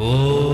அனைவருக்கும்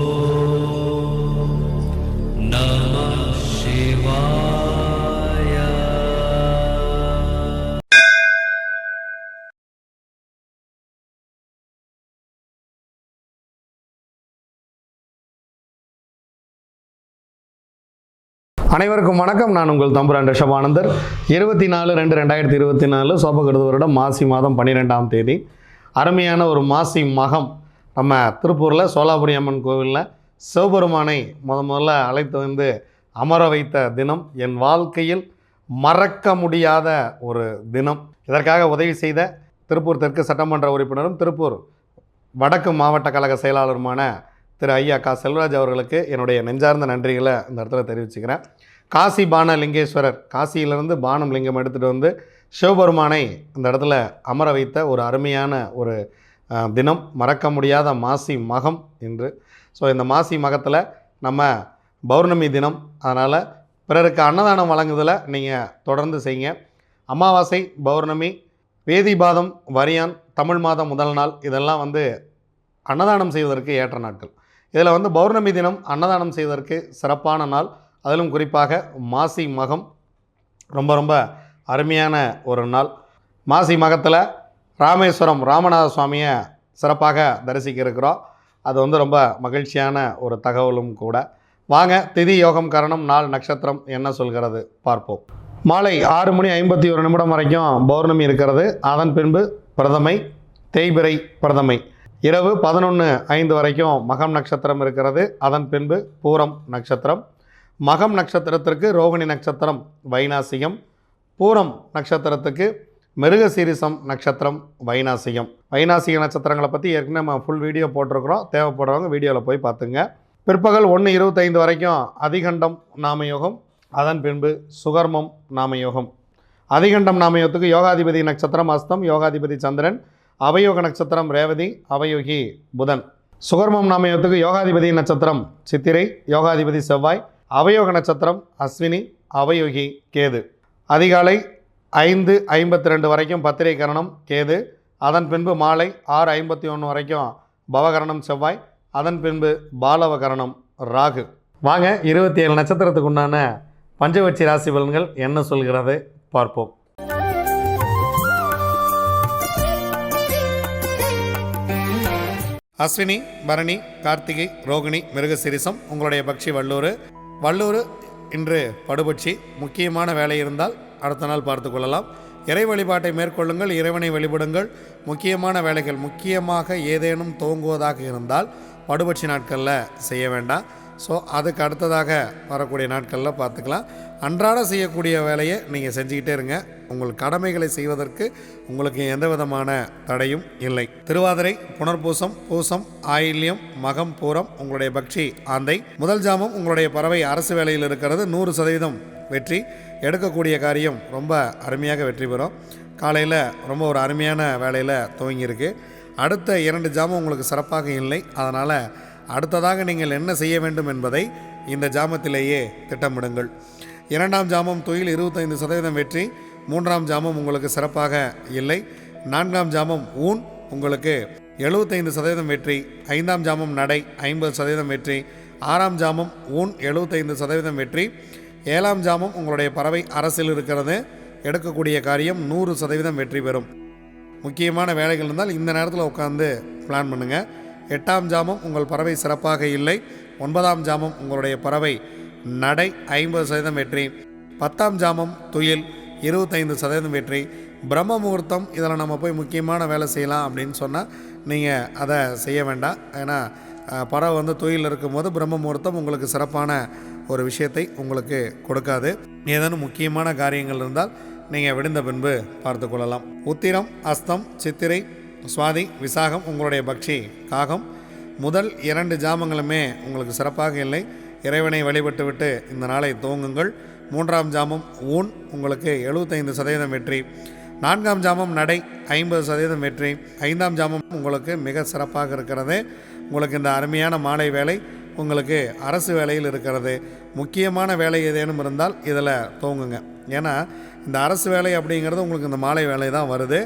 வணக்கம். நான் உங்கள் தம்புரான் ரிஷபானந்தர். இருபத்தி நாலு ரெண்டு ரெண்டாயிரத்தி இருபத்தி நாலு சோபகிருத வருடம் மாசி மாதம் பன்னிரெண்டாம் தேதி. அருமையான ஒரு மாசி மகம் நம்ம திருப்பூரில் சோலாபுரி அம்மன் கோவிலில் சிவபெருமானை முத முதல்ல அழைத்து வந்து அமர வைத்த தினம் என் வாழ்க்கையில் மறக்க முடியாத ஒரு தினம். இதற்காக உதவி செய்த திருப்பூர் தெற்கு சட்டமன்ற உறுப்பினரும் திருப்பூர் வடக்கு மாவட்ட கழக செயலாளருமான திரு ஐயா கா. செல்வராஜ் அவர்களுக்கு என்னுடைய நெஞ்சார்ந்த நன்றிகளை இந்த இடத்துல தெரிவிச்சுக்கிறேன். காசி பான லிங்கேஸ்வரர் காசியிலிருந்து பானம் லிங்கம் எடுத்துகிட்டு வந்து சிவபெருமானை இந்த இடத்துல அமர வைத்த ஒரு அருமையான ஒரு தினம் மறக்க முடியாத மாசி மகம் என்று. ஸோ இந்த மாசி மகத்தில் நம்ம பௌர்ணமி தினம் அதனால் பிறருக்கு அன்னதானம் வழங்குதலை நீங்கள் தொடர்ந்து செய்யுங்க. அமாவாசை பௌர்ணமி வேதிபாதம் வரியான் தமிழ் மாதம் முதல் நாள் இதெல்லாம் வந்து அன்னதானம் செய்வதற்கு ஏற்ற நாட்கள். இதில் வந்து பௌர்ணமி தினம் அன்னதானம் செய்வதற்கு சிறப்பான நாள். அதிலும் குறிப்பாக மாசி மகம் ரொம்ப ரொம்ப அருமையான ஒரு நாள். மாசி மகத்தில் ராமேஸ்வரம் ராமநாத சுவாமியை சிறப்பாக தரிசிக்க இருக்கிறோம் அது வந்து ரொம்ப மகிழ்ச்சியான ஒரு தகவலும் கூட. வாங்க திதி யோகம் கரணம் நாள் நட்சத்திரம் என்ன சொல்கிறது பார்ப்போம். மாலை ஆறு மணி ஐம்பத்தி ஒரு நிமிடம் வரைக்கும் பௌர்ணமி இருக்கிறது. அதன் பின்பு பிரதமை தேய்பிறை பிரதமை. இரவு பதினொன்று ஐந்து வரைக்கும் மகம் நட்சத்திரம் இருக்கிறது. அதன் பின்பு பூரம் நட்சத்திரம். மகம் நட்சத்திரத்திற்கு ரோகிணி நட்சத்திரம் வைநாசிகம் பூரம் நட்சத்திரத்துக்கு மிருகசீரிசம் நட்சத்திரம் வைனாசியம் வைனாசிக நட்சத்திரங்களை பற்றி ஏற்கனவே நம்ம ஃபுல் வீடியோ போட்டிருக்கிறோம். தேவைப்படுறவங்க வீடியோவில் போய் பார்த்துங்க. பிற்பகல் ஒன்று இருபத்தைந்து வரைக்கும் அதிகண்டம் நாமயோகம் அதன் பின்பு சுகர்மம் நாமயோகம். அதிகண்டம் நாமயோகத்துக்கு யோகாதிபதி நட்சத்திரம் அஸ்தம் யோகாதிபதி சந்திரன் அவயோக நட்சத்திரம் ரேவதி அவயோகி புதன். சுகர்மம் நாமயோகத்துக்கு யோகாதிபதி நட்சத்திரம் சித்திரை யோகாதிபதி செவ்வாய் அவயோக நட்சத்திரம் அஸ்வினி அவயோகி கேது. அதிகாலை ஐந்து ஐம்பத்தி ரெண்டு வரைக்கும் பத்திரை கரணம் கேது. அதன் பின்பு மாலை ஆறு ஐம்பத்தி ஒன்று வரைக்கும் பவகரணம் செவ்வாய். அதன் பின்பு பாலவகரணம் ராகு. வாங்க இருபத்தி ஏழு நட்சத்திரத்துக்கு உண்டான பஞ்சவட்சி ராசி பலன்கள் என்ன சொல்கிறது பார்ப்போம். அஸ்வினி பரணி கார்த்திகை ரோகிணி மிருகசிரிசம் உங்களுடைய பக்ஷி வள்ளூர் வள்ளூர் இன்று படுபட்சி. முக்கியமான வேலை இருந்தால் அடுத்த நாள் பார்த்து கொள்ளலாம். இறை வழிபாட்டை மேற்கொள்ளுங்கள் இறைவனை வழிபடுங்கள். முக்கியமான வேலைகள் முக்கியமாக ஏதேனும் துவங்குவதாக இருந்தால் படுபட்சி நாட்களில் செய்ய வேண்டாம். ஸோ அதுக்கு அடுத்ததாக வரக்கூடிய நாட்களில் பார்த்துக்கலாம். அன்றாட செய்யக்கூடிய வேலையை நீங்கள் செஞ்சுக்கிட்டே இருங்க. உங்கள் கடமைகளை செய்வதற்கு உங்களுக்கு எந்த விதமான தடையும் இல்லை. திருவாதிரை புனர்பூசம் பூசம் ஆயில்யம் மகம் பூரம் உங்களுடைய பக்ஷி ஆந்தை. முதல் ஜாமம் உங்களுடைய பறவை அரசு வேலையில் இருக்கிறது. நூறு சதவீதம் வெற்றி எடுக்கக்கூடிய காரியம் ரொம்ப அருமையாக வெற்றி பெறும். காலையில் ரொம்ப ஒரு அருமையான வேலையில் துவங்கியிருக்கு. அடுத்த இரண்டு ஜாமம் உங்களுக்கு சிறப்பாக இல்லை. அதனால் அடுத்ததாக நீங்கள் என்ன செய்ய வேண்டும் என்பதை இந்த ஜாமத்திலேயே திட்டமிடுங்கள். இரண்டாம் ஜாமம் தொழில் இருபத்தைந்து சதவீதம் வெற்றி மூன்றாம் ஜாமம் உங்களுக்கு சிறப்பாக இல்லை. நான்காம் ஜாமம் ஊன் உங்களுக்கு எழுபத்தைந்து சதவீதம் வெற்றி ஐந்தாம் ஜாமம் நடை ஐம்பது சதவீதம் வெற்றி ஆறாம் ஜாமம் ஊன் எழுபத்தைந்து சதவீதம் வெற்றி ஏழாம் ஜாமம் உங்களுடைய பறவை அரசில் இருக்கிறது. எடுக்கக்கூடிய காரியம் நூறு சதவீதம் வெற்றி பெறும். முக்கியமான வேலைகள் இருந்தால் இந்த நேரத்தில் உட்காந்து பிளான் பண்ணுங்கள் எட்டாம் ஜாமம் உங்கள் பறவை சிறப்பாக இல்லை. ஒன்பதாம் ஜாமம் உங்களுடைய பறவை நடை ஐம்பது சதவீதம் வெற்றி. பத்தாம் ஜாமம் துயில் இருபத்தைந்து சதவீதம் வெற்றி. பிரம்ம முகூர்த்தம் இதில் நம்ம போய் முக்கியமான வேலை செய்யலாம் அப்படின்னு சொன்னால் நீங்கள் அதை செய்ய வேண்டாம். ஏன்னா படம் பறவை வந்து தொழில் இருக்கும்போது பிரம்ம முகூர்த்தம் உங்களுக்கு சிறப்பான ஒரு விஷயத்தை உங்களுக்கு கொடுக்காது. ஏதேனும் முக்கியமான காரியங்கள் இருந்தால் நீங்கள் விடுந்த பின்பு பார்த்து கொள்ளலாம். உத்திரம் அஸ்தம் சித்திரை சுவாதி விசாகம் உங்களுடைய பக்ஷி காகம். முதல் இரண்டு ஜாமங்களுமே உங்களுக்கு சிறப்பாக இல்லை. இறைவனை வழிபட்டு விட்டு இந்த நாளை துவங்குங்கள். மூன்றாம் ஜாமம் ஊன். உங்களுக்கு எழுபத்தைந்து சதவீதம் வெற்றி. நான்காம் ஜாமம் நடை ஐம்பது சதவீதம் வெற்றி. ஐந்தாம் ஜாமம் உங்களுக்கு மிக சிறப்பாக இருக்கிறது. உங்களுக்கு இந்த அருமையான மாலை வேலை உங்களுக்கு அரசு வேலையில் இருக்கிறது. முக்கியமான வேலை ஏதேனும் இருந்தால் இதில் தோங்குங்க. ஏன்னா இந்த அரசு வேலை அப்படிங்கிறது உங்களுக்கு இந்த மாலை வேலை தான் வருது.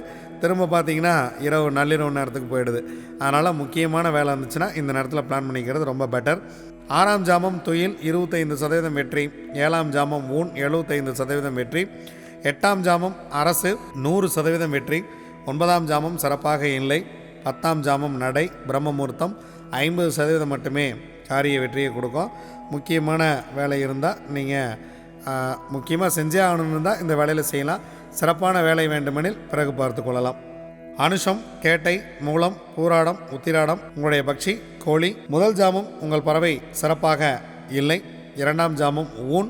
திரும்ப பார்த்தீங்கன்னா இரவு நள்ளிரவு நேரத்துக்கு போயிடுது. அதனால் முக்கியமான வேலை இருந்துச்சுன்னா இந்த நேரத்தில் பிளான் பண்ணிக்கிறது ரொம்ப பெட்டர் ஆறாம் ஜாமம் துயில் இருபத்தைந்து சதவீதம் வெற்றி. ஏழாம் ஜாமம் ஊன் எழுபத்தைந்து சதவீதம் வெற்றி. எட்டாம் ஜாமம் அரசு நூறு சதவீதம் வெற்றி ஒன்பதாம் ஜாமம் சிறப்பாக இல்லை பத்தாம் ஜாமம் நடை பிரம்மமுகூர்த்தம் ஐம்பது சதவீதம் மட்டுமே காரிய வெற்றியை கொடுக்கும். முக்கியமான வேலை இருந்தால் நீங்கள் முக்கியமாக செஞ்சே ஆகணும்னு தான் இந்த வேலையில் செய்யலாம். சிறப்பான வேலை வேண்டுமெனில் பிறகு பார்த்து கொள்ளலாம். அனுஷம் கேட்டை மூலம் பூராடம் உத்திராடம் உங்களுடைய பக்ஷி கோழி முதல் ஜாமம் உங்கள் பறவை சிறப்பாக இல்லை இரண்டாம் ஜாமம் ஊன்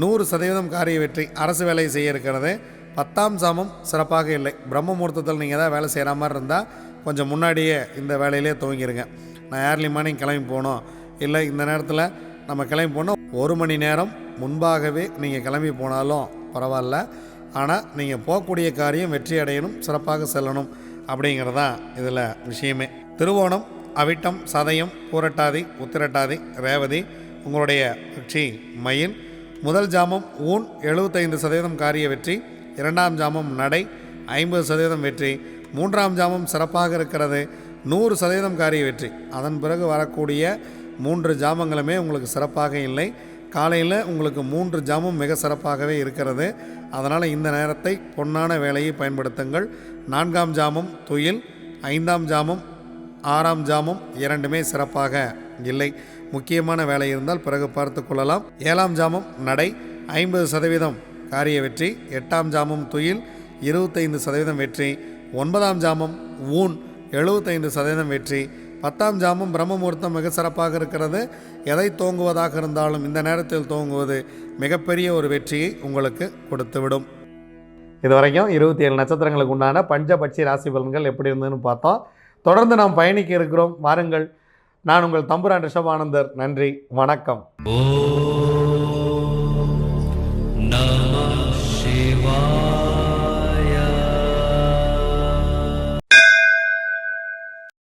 நூறு சதவீதம் காரிய வெற்றி அரசு வேலையை செய்ய இருக்கிறது. பத்தாம் சாமம் சிறப்பாக இல்லை. பிரம்ம முகூர்த்தத்தில் நீங்கள் ஏதாவது வேலை செய்கிற மாதிரி இருந்தால் கொஞ்சம் முன்னாடியே இந்த வேலையிலே துவங்கிருங்க. நான் ஏர்லி மார்னிங் கிளம்பி போகணும். இல்லை இந்த நேரத்தில் நம்ம கிளம்பி போனோம் ஒரு மணி நேரம் முன்பாகவே நீங்கள் கிளம்பி போனாலும் பரவாயில்ல. ஆனால் நீங்கள் போகக்கூடிய காரியம் வெற்றி அடையணும் சிறப்பாக செல்லணும் அப்படிங்கிறது தான் இதில் விஷயமே. திருவோணம் அவிட்டம் சதயம் பூரட்டாதி உத்திரட்டாதி ரேவதி உங்களுடைய கட்சி மயில் முதல் ஜாமம் ஊன் எழுபத்தைந்து சதவீதம் காரிய வெற்றி இரண்டாம் ஜாமம் நடை ஐம்பது சதவீதம் வெற்றி மூன்றாம் ஜாமம் சிறப்பாக இருக்கிறது நூறு சதவீதம் காரிய வெற்றி. அதன் பிறகு வரக்கூடிய மூன்று ஜாமங்களுமே உங்களுக்கு சிறப்பாக இல்லை. காலையில் உங்களுக்கு மூன்று ஜாமும் மிக சிறப்பாகவே இருக்கிறது. அதனால் இந்த நேரத்தை பொன்னான வேலையை பயன்படுத்துங்கள். நான்காம் ஜாமம் துயில். ஐந்தாம் ஜாமம் ஆறாம் ஜாமும் இரண்டுமே சிறப்பாக இல்லை. முக்கியமான வேலை இருந்தால் பிறகு பார்த்து கொள்ளலாம். ஏழாம் ஜாமம் நடை ஐம்பது சதவீதம் காரிய வெற்றி. எட்டாம் ஜாமும் துயில் இருபத்தைந்து சதவீதம் வெற்றி. ஒன்பதாம் ஜாமம் ஊன் எழுபத்தைந்து சதவீதம் வெற்றி. பத்தாம் ஜாமம் பிரம்மமுகூர்த்தம் மிக சிறப்பாக இருக்கிறது. எதை தோங்குவதாக இருந்தாலும் இந்த நேரத்தில் தோங்குவது மிகப்பெரிய ஒரு வெற்றியை உங்களுக்கு கொடுத்துவிடும். இதுவரைக்கும் இருபத்தி ஏழு நட்சத்திரங்களுக்கு உண்டான பஞ்சபட்சி ராசி பலன்கள் எப்படி இருந்ததுன்னு பார்த்தோம். தொடர்ந்து நாம் பயணிக்க இருக்கிறோம். வாருங்கள். நான் உங்கள் தம்புரான் ரிஷபானந்தர். நன்றி. வணக்கம்.